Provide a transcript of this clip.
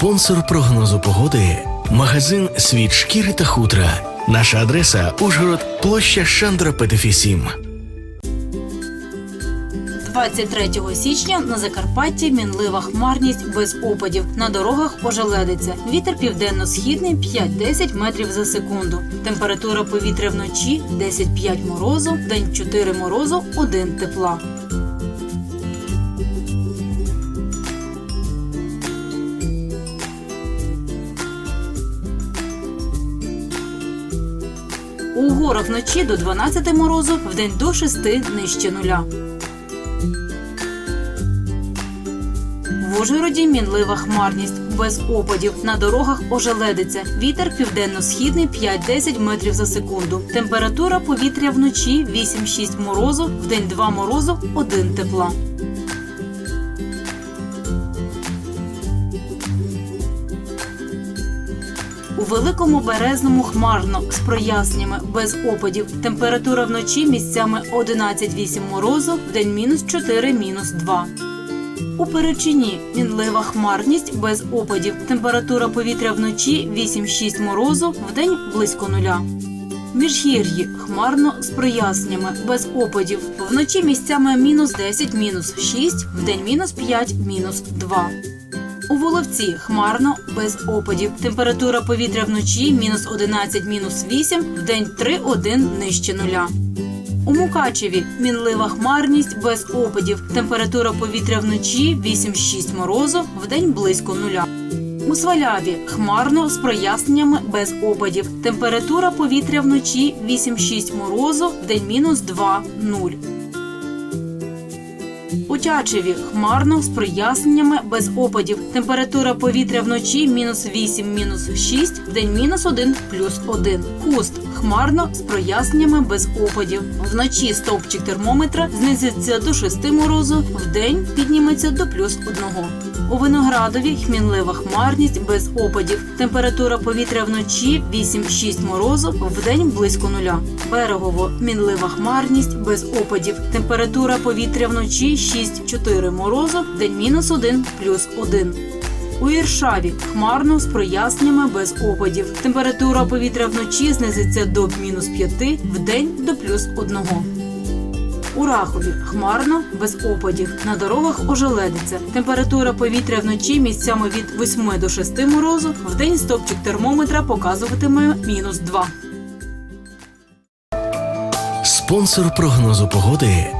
Спонсор прогнозу погоди магазин Світ шкіри та хутра. Наша адреса Ужгород, площа Шандра Петефі 7. 23 січня на Закарпатті мінлива хмарність без опадів. На дорогах ожеледиться. Вітер південно-східний 5-10 метрів за секунду. Температура повітря вночі 10-5 морозу, день 4 морозу, 1 тепла. У горах вночі до 12 морозу, вдень до 6 нижче нуля. В Ужгороді мінлива хмарність без опадів. На дорогах ожеледиться. Вітер південно-східний 5-10 метрів за секунду. Температура повітря вночі 8-6 морозу, вдень 2 морозу, 1 тепла. У великому березному хмарно з проясненнями без опадів. Температура вночі місцями 11-8 морозу, вдень мінус 4, мінус 2. У Перечині мінлива хмарність без опадів. Температура повітря вночі 8-6 морозу, вдень близько нуля. Міжгір'ї хмарно з проясненнями без опадів. Вночі місцями мінус 10, мінус 6, вдень мінус 5, мінус 2. У Воловці хмарно без опадів. Температура повітря вночі мінус 11, мінус 8, вдень 3-1 нижче нуля. У Мукачеві мінлива хмарність без опадів. Температура повітря вночі 8-6 морозу, вдень близько нуля. У Сваляві хмарно з проясненнями без опадів. Температура повітря вночі 8-6 морозу, вдень мінус 2 0. У Тячеві хмарно з проясненнями без опадів. Температура повітря вночі мінус 8, мінус 6, вдень мінус 1, плюс 1. Хуст хмарно з проясненнями без опадів. Вночі стовпчик термометра знизиться до 6 морозу, вдень підніметься до плюс 1. У Виноградові хмінлива хмарність без опадів. Температура повітря вночі 8-6 морозу, вдень близько нуля. Берегово мінлива хмарність без опадів. Температура повітря вночі 6-4 морозу, вдень мінус 1, плюс 1. У Іршаві хмарно з проясненнями без опадів. Температура повітря вночі знизиться до мінус 5, вдень до плюс 1. У Рахові хмарно без опадів. На дорогах ожеледиться. Температура повітря вночі місцями від 8 до 6 морозу. Вдень стопчик термометра показуватиме мінус 2. Спонсор прогнозу погоди